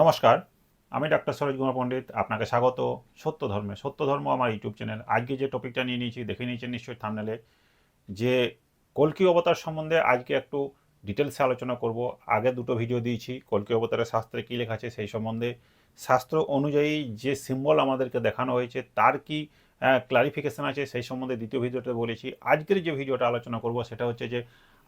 নমস্কার, আমি ডক্টর সরোজ কুমার পণ্ডিত, আপনাকে স্বাগত। সত্য ধর্মে, সত্য ধর্ম আমার ইউটিউব চ্যানেল। আজকে যে টপিকটা নিয়ে নিয়েছি, দেখে নিয়েছেন নিশ্চয়ই থামনেলে, যে কলকি অবতার সম্বন্ধে আজকে একটু ডিটেলসে আলোচনা করব। আগে দুটো ভিডিও দিয়েছি, কলকি অবতারের শাস্ত্রে কী লেখা আছে সেই সম্বন্ধে। শাস্ত্র অনুযায়ী যে সিম্বল আমাদেরকে দেখানো হয়েছে, তার কি ক্লারিফিকেশান আছে? সেই সম্বন্ধে দ্বিতীয় ভিডিওতে বলেছি। আজকের যে ভিডিওটা আলোচনা করব, সেটা হচ্ছে যে,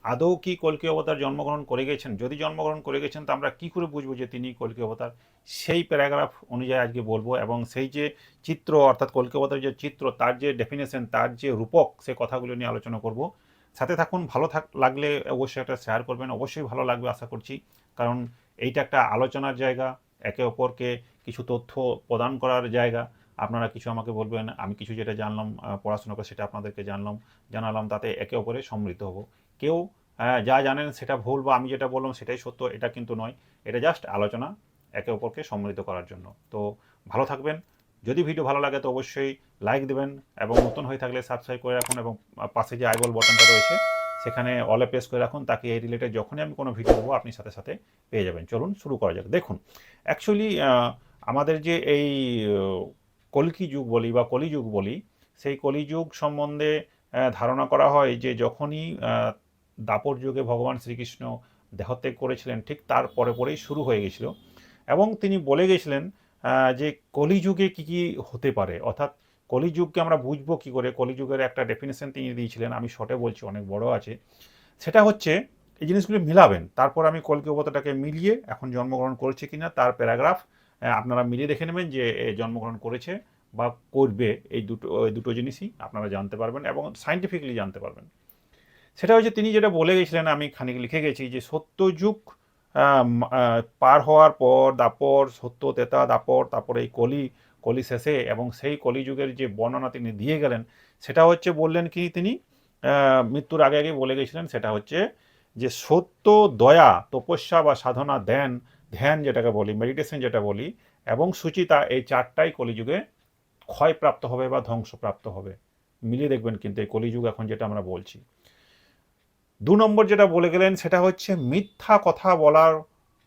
আদৌ কি কলকি অবতার জন্মগ্রহণ করে গেছেন? যদি জন্মগ্রহণ করে গেছেন, তো আমরা কী করে বুঝব যে তিনি কলকি অবতার? সেই প্যারাগ্রাফ অনুযায়ী আজকে বলব এবং সেই যে চিত্র, অর্থাৎ কলকি অবতারের যে চিত্র, তার যে ডেফিনেশন তার যে রূপক, সে কথাগুলো নিয়ে আলোচনা করব। সাথে থাকুন, ভালো থাক, লাগলে অবশ্যই একটা শেয়ার করবেন। অবশ্যই ভালো লাগবে, আশা করছি। কারণ এইটা একটা আলোচনার জায়গা। একে অপরকে কিছু তথ্য প্রদান করার জায়গা। আপনারা কিছু আমাকে বলবেন, আমি কিছু যেটা জানলাম পড়াশোনা করে সেটা আপনাদেরকে জানলাম, জানালাম, তাতে একে অপরে সমৃদ্ধ হব। কেউ যা জানেন সেটা ভুল বা আমি যেটা বললাম সেটাই সত্য, এটা কিন্তু নয়। এটা জাস্ট আলোচনা একে অপরকে সমৃদ্ধ করার জন্য। তো ভালো থাকবেন। যদি ভিডিও ভালো লাগে তো অবশ্যই লাইক দেবেন এবং নতুন হয়ে থাকলে সাবস্ক্রাইব করে রাখুন এবং পাশে যে আইবল বটনটা রয়েছে সেখানে অলে প্রেস করে রাখুন, তাকে এই রিলেটেড যখনই আমি কোনো ভিডিও দেবো, আপনি সাথে সাথে পেয়ে যাবেন। চলুন শুরু করা যাক। দেখুন অ্যাকচুয়ালি আমাদের যে এই কলকি যুগ বলি বা কলিযুগ বলি, সেই কলিযুগ সম্বন্ধে ধারণা করা হয় যে যখনই দাপর যুগে ভগবান শ্রীকৃষ্ণ দেহত্যাগ করেছিলেন, ঠিক তার পরে পরেই শুরু হয়ে গেছিল। এবং তিনি বলে গেছিলেন যে কলিযুগে কি কি হতে পারে, অর্থাৎ কলিযুগকে আমরা বুঝব কি করে? কলিযুগের একটা ডেফিনেশন তিনি দিয়েছিলেন, আমি শর্টে বলছি, অনেক বড় আছে। সেটা হচ্ছে, এই জিনিসগুলো মিলাবেন। তারপর আমি কলকি অবতারটাকে মিলিয়ে এখন জন্মগ্রহণ করেছে কি না তার প্যারাগ্রাফ আপনারা মিলিয়ে দেখে নেবেন যে জন্মগ্রহণ করেছে বা করবে এই দুটো দুটো জিনিসই, আপনারা জানতে পারবেন এবং সাইন্টিফিকলি জানতে পারবেন। সেটা হচ্ছে, তিনি যেটা বলে গেছিলেন, আমি খানিক লিখে গেছি যে, সত্যযুগ পার হওয়ার পর, দাপর, সত্য, তেতা, দাপর, তারপরে এই কলি কলি শেষে এবং সেই কলিযুগের যে বর্ণনা তিনি দিয়ে গেলেন, সেটা হচ্ছে বললেন কি তিনি? মৃত্যুর আগে আগে বলে গেছিলেন, সেটা হচ্ছে যে সত্য, দয়া, তপস্যা বা সাধনা, ধ্যান ধ্যান যেটাকে বলি মেডিটেশন যেটা বলি, এবং সুচিতা এই চারটাই কলিযুগে ক্ষয়প্রাপ্ত হবে বা ধ্বংসপ্রাপ্ত হবে। মিলিয়ে দেখবেন কিন্তু এই কলিযুগ এখন যেটা আমরা বলছি। দু নম্বর যেটা বলে গেলেন, সেটা হচ্ছে মিথ্যা কথা বলার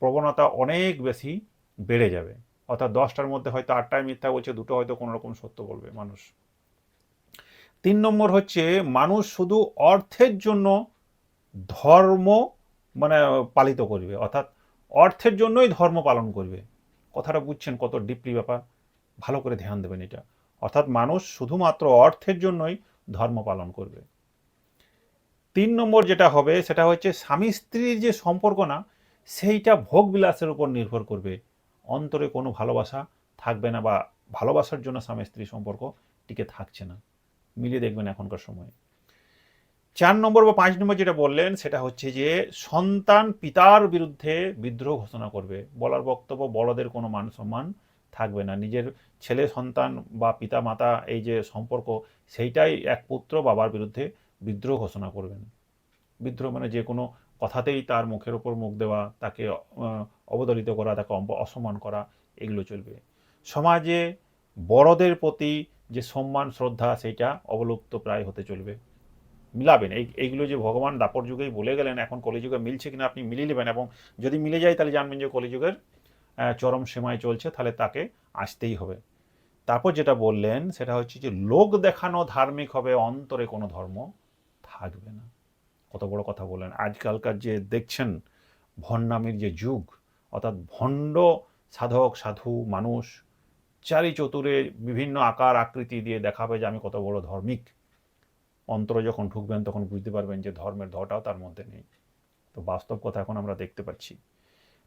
প্রবণতা অনেক বেশি বেড়ে যাবে। অর্থাৎ দশটার মধ্যে হয়তো আটটায় মিথ্যা বলছে, দুটো হয়তো কোনো রকম সত্য বলবে মানুষ। তিন নম্বর হচ্ছে, মানুষ শুধু অর্থের জন্য ধর্ম মানে পালিত করবে। অর্থাৎ অর্থের জন্যই ধর্ম পালন করবে। কথাটা বুঝছেন কত ডিপলি ব্যাপার। ভালো করে ধ্যান দেবেন এটা। অর্থাৎ মানুষ শুধুমাত্র অর্থের জন্যই ধর্ম পালন করবে। তিন নম্বর যেটা হবে, সেটা হচ্ছে স্বামী স্ত্রীর যে সম্পর্ক না, সেইটা ভোগ বিলাসের উপর নির্ভর করবে। অন্তরে কোনো ভালোবাসা থাকবে না বা ভালোবাসার জন্য স্বামী স্ত্রী সম্পর্ক টিকে থাকছে না। মিলিয়ে দেখবেন এখনকার সময়ে। চার নম্বর বা পাঁচ নম্বর যেটা বললেন, সেটা হচ্ছে যে সন্তান পিতার বিরুদ্ধে বিদ্রোহ ঘোষণা করবে। বলার বক্তব্য, বড়দের কোনো মান সম্মান থাকবে না। নিজের ছেলে, সন্তান বা পিতা, মাতা, এই যে সম্পর্ক, সেইটাই এক পুত্র বাবার বিরুদ্ধে বিদ্রোহ ঘোষণা করবেন। বিদ্রোহ মানে যে কোনো কথাতেই তার মুখের ওপর মুখ দেওয়া, তাকে অবদলিত করা, তাকে অসম্মান করা, এগুলো চলবে। সমাজে বড়দের প্রতি যে সম্মান, শ্রদ্ধা, সেটা অবলুপ্ত প্রায় হতে চলবে। মিলাবেন, এই, এইগুলো যে ভগবান দাপর যুগেই বলে গেলেন, এখন কলিযুগে মিলছে কিনা আপনি মিলিয়ে নেবেন এবং যদি মিলে যায় তাহলে জানবেন যে কলিযুগের চরম সীমায় চলছে, তাহলে তাকে আসতেই হবে। তারপর যেটা বললেন, সেটা হচ্ছে যে লোক দেখানো ধার্মিক হবে, অন্তরে কোনো ধর্ম থাকবে না। কত বড় কথা বললেন। আজকালকার যে দেখছেন, ভণ্ডামির যে যুগ, অর্থাৎ ভণ্ড সাধক, সাধু, মানুষ চারি চতুরে বিভিন্ন আকার, আকৃতি দিয়ে দেখাবে যে আমি কত বড় ধর্মিক। অন্তরে যখন ঢুকবেন, তখন বুঝতে পারবেন যে ধর্মের ধটাও তার মধ্যে নেই। তো বাস্তব কথা এখন আমরা দেখতে পাচ্ছি।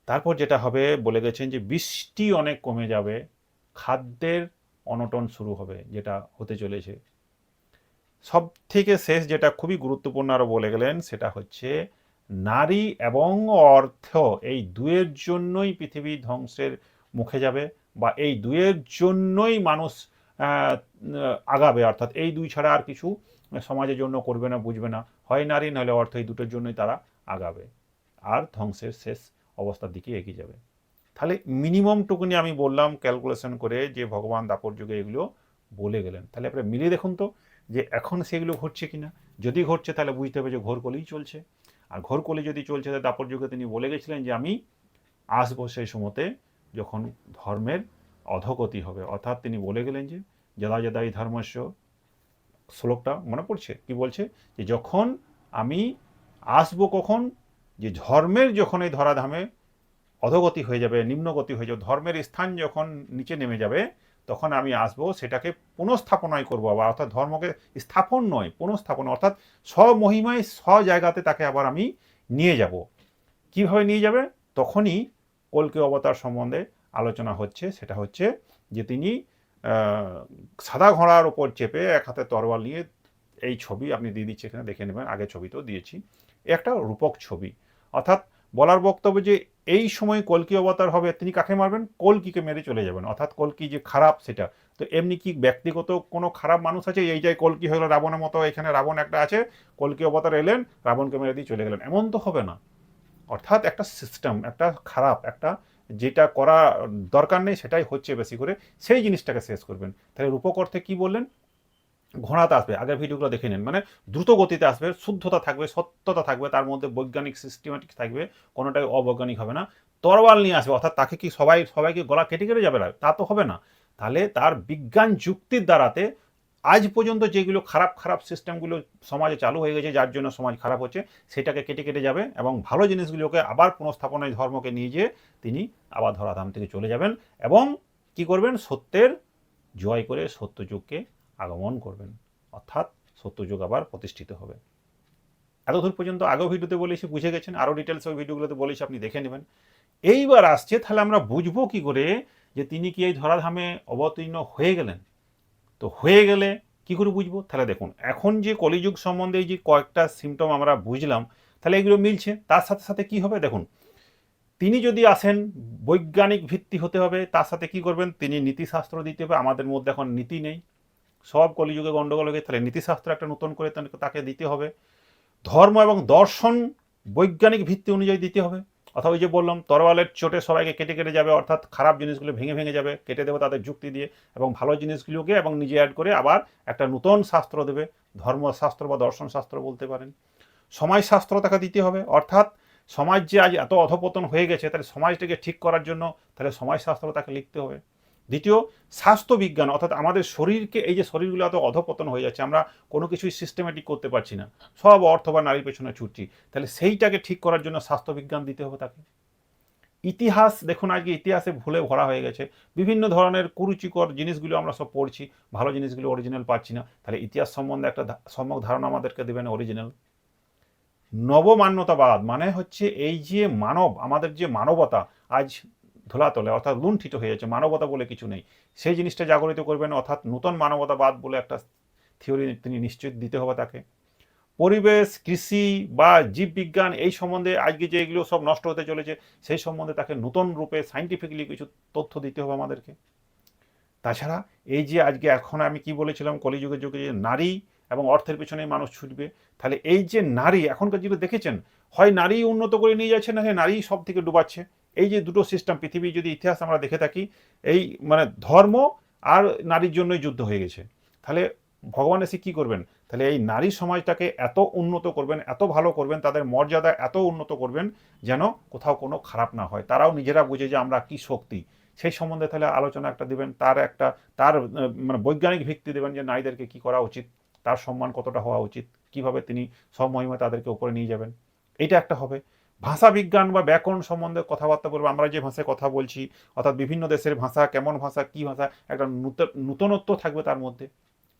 তারপর যেটা হবে, বলে গেছেন যে বৃষ্টি অনেক কমে যাবে, খাদ্যের অনটন শুরু হবে, যেটা হতে চলেছে। সব থেকে শেষ যেটা খুবই গুরুত্বপূর্ণ আরও বলে গেলেন, সেটা হচ্ছে নারী এবং অর্থ এই দুয়ের জন্যই পৃথিবী ধ্বংসের মুখে যাবে বা এই দুয়ের জন্যই মানুষ আগাবে। অর্থাৎ এই দুই ছাড়া আর কিছু সমাজের জন্য করবে না, বুঝবে না। হয় নারী নাহলে অর্থ, এই দুটোর জন্যই তারা আগাবে। আর ধ্বংসের শেষ অবস্থার দিকে এগিয়ে যাবে। তাহলে মিনিমাম টুকুনি আমি বললাম ক্যালকুলেশন করে যে ভগবান দাপর যুগে এগুলো বলে গেলেন। তাহলে আপনারা মিলিয়ে দেখুন তো। যে এখন সেগুলো ঘটছে কিনা? যদি ঘটছে, তাহলে বুঝতে হবে যে ঘোরকলি চলছে। আর ঘোরকলি যদি চলছে, তাহলে দাপর যুগে তিনি বলে গেছিলেন যে, আমি আসব সেই সময়তে যখন ধর্মের অধগতি হবে। অর্থাৎ তিনি বলে গেলেন যে যদা যদাই ধর্মস্য। শ্লোকটা মনে পড়ছে? কি বলছে? যে যখন আমি আসব কখন? যে ধর্মের যখন এই ধরাধামে অধগতি হয়ে যাবে, নিম্নগতি হয়ে যাবে, ধর্মের স্থান যখন নিচে নেমে যাবে তখন আমি আসব, সেটাকে পুনঃস্থাপনায় করব আবার, অর্থাৎ ধর্মকে স্থাপন নয়, পুনঃস্থাপন, অর্থাৎ স্বমহিমায় স্ব জায়গাতে তাকে আবার আমি নিয়ে যাব। কীভাবে নিয়ে যাবে? তখনই কল্কি অবতার সম্বন্ধে আলোচনা হচ্ছে, সেটা হচ্ছে যে তিনি সাদা ঘোড়ার ওপর চেপে এক হাতে তরোয়াল নিয়ে এই ছবি আপনি দিয়ে দিচ্ছি এখানে, দেখে নেবেন আগে ছবি তো দিয়েছি, একটা রূপক ছবি। অর্থাৎ বলার বক্তব্য যে এই সময় কলকি অবতার হবে, তিনি কাকে মারবেন? কলকিকে মেরে চলে যাবেন। অর্থাৎ কলকি যে খারাপ সেটা। তো এমনি কি ব্যক্তিগত কোনো খারাপ মানুষ আছে এই যে কলকি হলো রাবণের মতো এখানে রাবণ একটা আছে, কলকি অবতার এলেন, রাবণকে মেরে দিয়ে চলে গেলেন। এমন তো হবে না। অর্থাৎ একটা সিস্টেম একটা খারাপ, একটা যেটা করা দরকার নেই, সেটাই হচ্ছে বেশি করে। সেই জিনিসটাকে শেষ করবেন। তাহলে রূপক অর্থে কি বললেন? ঘোড়াতে আসবে, আগের ভিডিওগুলো দেখে নিন। মানে দ্রুত গতিতে আসবে, শুদ্ধতা থাকবে, সত্যতা থাকবে, তার মধ্যে বৈজ্ঞানিক সিস্টেমেটিক থাকবে, কোনোটাই অবৈজ্ঞানিক হবে না। তরোয়াল নিয়ে আসবে, অর্থাৎ তাকে কি সবাই, সবাইকে গলা কেটে কেটে যাবে না? তা তো হবে না। তাহলে তার বিজ্ঞান যুক্তির দ্বারাতে আজ পর্যন্ত যেগুলো খারাপ খারাপ সিস্টেমগুলো সমাজে চালু হয়ে গেছে, যার জন্য সমাজ খারাপ হচ্ছে, সেটাকে কেটে কেটে যাবে এবং ভালো জিনিসগুলোকে আবার পুনঃস্থাপনায় ধর্মকে নিয়ে যেয়ে তিনি আবার ধরাধাম থেকে চলে যাবেন এবং কি করবেন? সত্যের জয় করে সত্যযুগকে আগমন করবেন। অর্থাৎ সত্যযুগ আবার প্রতিষ্ঠিত হবে। এতদূর পর্যন্ত আগেও ভিডিওতে বলেছি, বুঝে গেছেন আরও ডিটেলস ওই ভিডিওগুলোতে বলেছি, আপনি দেখে নেবেন। এইবার আসছে, তাহলে আমরা বুঝব কি করে যে তিনি কি এই ধরাধামে অবতীর্ণ হয়ে গেলেন? তো হয়ে গেলে কি করে বুঝব? তাহলে দেখুন, এখন যে কলিযুগ সম্বন্ধে যে কয়েকটা সিমটম আমরা বুঝলাম, তাহলে এগুলো মিলছে। তার সাথে সাথে কি হবে? দেখুন, তিনি যদি আসেন, বৈজ্ঞানিক ভিত্তি হতে হবে, তার সাথে কি করবেন? তিনি নীতিশাস্ত্র দিতে হবে, আমাদের মধ্যে এখন নীতি নেই। সব কলিযুগে গণ্ডগোল হয়ে তাহলে নীতিশাস্ত্র একটা নতুন করে তাকে- দিতে হবে। ধর্ম এবং দর্শন বৈজ্ঞানিক ভিত্তি অনুযায়ী দিতে হবে। অথবা ওই যে বললাম, তরোয়ালের চোটে সবাইকে কেটে কেটে যাবে, অর্থাৎ খারাপ জিনিসগুলো ভেঙে ভেঙে যাবে, কেটে দেবে তাদের যুক্তি দিয়ে এবং ভালো জিনিসগুলোকে এবং নিজে অ্যাড করে আবার একটা নতুন শাস্ত্র দেবে। ধর্মশাস্ত্র বা দর্শন শাস্ত্র বলতে পারেন। সমাজশাস্ত্র তাকে দিতে হবে, অর্থাৎ সমাজ যে আজ এত অধপতন হয়ে গেছে, তাহলে সমাজটাকে ঠিক করার জন্য তাহলে সমাজশাস্ত্র তাকে লিখতে হবে। দ্বিতীয় স্বাস্থ্যবিজ্ঞান অর্থাৎ আমাদের শরীরকে, এই যে শরীরগুলো এত অধপতন হয়ে যাচ্ছে, আমরা কোনো কিছুই সিস্টেমেটিক করতে পারছি না। সব অর্থ বা নারীর পেছনে ছুটছি। তাহলে সেইটাকে ঠিক করার জন্য স্বাস্থ্যবিজ্ঞান দিতে হবে তাকে। ইতিহাস, দেখুন আজকে ইতিহাসে ভুলে ভরা হয়ে গেছে। বিভিন্ন ধরনের কুরুচিকর জিনিসগুলো আমরা সব পড়ছি। ভালো জিনিসগুলো অরিজিনাল পাচ্ছি না। তাহলে ইতিহাস সম্বন্ধে একটা সম্যক ধারণা আমাদেরকে দেবেন অরিজিনাল নবমান্যতাবাদ মানে হচ্ছে এই যে মানব, আমাদের যে মানবতা, আজ ধুলাতলে, অর্থাৎ লুণ্ঠিত হয়ে যাচ্ছে, মানবতা বলে কিছু নেই। সেই জিনিসটা জাগরিত করবেন, অর্থাৎ নূতন মানবতাবাদ বলে একটা থিওরি তিনি নিশ্চিত দিতে হবে তাকে। পরিবেশ, কৃষি বা জীববিজ্ঞান এই সম্বন্ধে আজকে যে এগুলো সব নষ্ট হতে চলেছে, সেই সম্বন্ধে তাকে নতুন রূপে সাইন্টিফিকলি কিছু তথ্য দিতে হবে আমাদেরকে। তাছাড়া এই যে আজকে এখন আমি কি বলেছিলাম, কলিযুগের যুগে যে নারী এবং অর্থের পেছনে মানুষ ছুটবে, তাহলে এই যে নারী, এখনকার যুগে দেখেছেন, হয় নারী উন্নত করে নিয়ে যাচ্ছে না, নারী সব থেকে ডুবাচ্ছে। এই যে দুটো সিস্টেম পৃথিবীর যদি ইতিহাস আমরা দেখে থাকি, এই মানে ধর্ম আর নারীর জন্যই যুদ্ধ হয়ে গেছে। তাহলে ভগবান এসে কী করবেন? তাহলে এই নারী সমাজটাকে এত উন্নত করবেন, এত ভালো করবেন, তাদের মর্যাদা এত উন্নত করবেন, যেন কোথাও কোনো খারাপ না হয়। তারাও নিজেরা বুঝে যে আমরা কি শক্তি। সেই সম্বন্ধে তাহলে আলোচনা একটা দিবেন, তার একটা, তার মানে বৈজ্ঞানিক ভিত্তি দেবেন যে নারীদেরকে কি করা উচিত, তার সম্মান কতটা হওয়া উচিত, কীভাবে তিনি সব মহিমা তাদেরকে উপরে নিয়ে যাবেন। এটা একটা হবে। ভাষা বিজ্ঞান বা ব্যাকরণ সম্বন্ধে কথাবার্তা বলব, আমরা যে ভাষায় কথা বলছি, অর্থাৎ বিভিন্ন দেশের ভাষা, কেমন ভাষা, কি ভাষা, একটা নূতন নূতনত্ব থাকবে তার মধ্যে।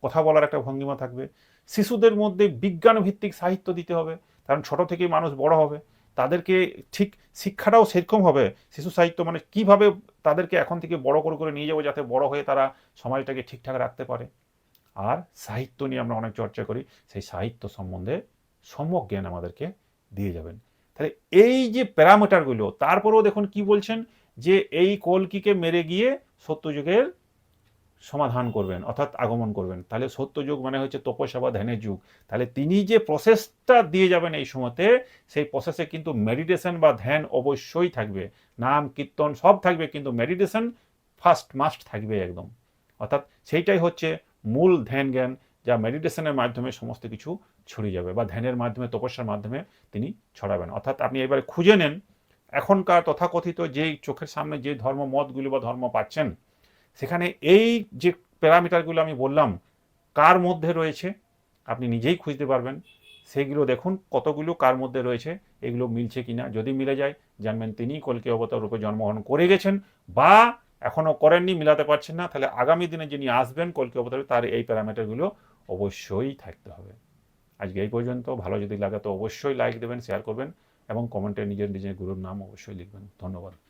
কথা বলার একটা ভঙ্গিমা থাকবে। শিশুদের মধ্যে বিজ্ঞান ভিত্তিক সাহিত্য দিতে হবে, কারণ ছোট থেকেই মানুষ বড় হবে। তাদেরকে ঠিক শিক্ষাটাও সেরকম হবে, শিশু সাহিত্য মানে কীভাবে তাদেরকে এখন থেকে বড় করে করে নিয়ে যাব যাতে বড় হয়ে তারা সমাজটাকে ঠিকঠাক রাখতে পারে। আর সাহিত্য নিয়ে আমরা অনেক চর্চা করি, সেই সাহিত্য সম্বন্ধে সম্যক জ্ঞান আমাদেরকে দিয়ে যাবেন। তাহলে এই যে প্যারামিটারগুলো তারপরেও দেখুন কি বলছেন? যে এই কলকিকে মেরে গিয়ে সত্যযুগের সমাধান করবেন, অর্থাৎ আগমন করবেন। তাহলে সত্যযুগ মানে হচ্ছে তপস্যা বা ধ্যানের যুগ। তাহলে তিনি যে প্রসেসটা দিয়ে যাবেন এই সময়তে, সেই প্রসেসে কিন্তু মেডিটেশন বা ধ্যান অবশ্যই থাকবে। নাম, কীর্তন সব থাকবে, কিন্তু মেডিটেশন ফার্স্ট মাস্ট থাকবে একদম। অর্থাৎ সেইটাই হচ্ছে মূল ধ্যান জ্ঞান। যা মেডিটেশনের মাধ্যমে সমস্ত কিছু ছড়িয়ে যাবে বা ধ্যানের মাধ্যমে, তপস্যার মাধ্যমে তিনি ছড়াবেন। অর্থাৎ আপনি এবারে খুঁজে নেন, এখনকার তথাকথিত যেই চোখের সামনে যে ধর্ম মতগুলো বা ধর্ম পাচ্ছেন, সেখানে এই যে প্যারামিটারগুলো আমি বললাম, কার মধ্যে রয়েছে, আপনি নিজেই খুঁজতে পারবেন। সেইগুলো দেখুন, কতগুলো কার মধ্যে রয়েছে, এগুলো মিলছে কিনা। যদি মিলে যায়, জানবেন তিনি কলকি অবতার রূপে জন্মগ্রহণ করে গেছেন বা এখনও করেননি, মিলাতে পারছেন না। তাহলে আগামী দিনে যিনি আসবেন কলকি অবতারে, তার এই প্যারামিটারগুলো অবশ্যই থাকতে হবে। আজকে এই পর্যন্ত, ভালো যদি লাগে তো অবশ্যই লাইক দেবেন শেয়ার করবেন এবং কমেন্টে নিজের নিজের গুরুর নাম অবশ্যই লিখবেন। ধন্যবাদ।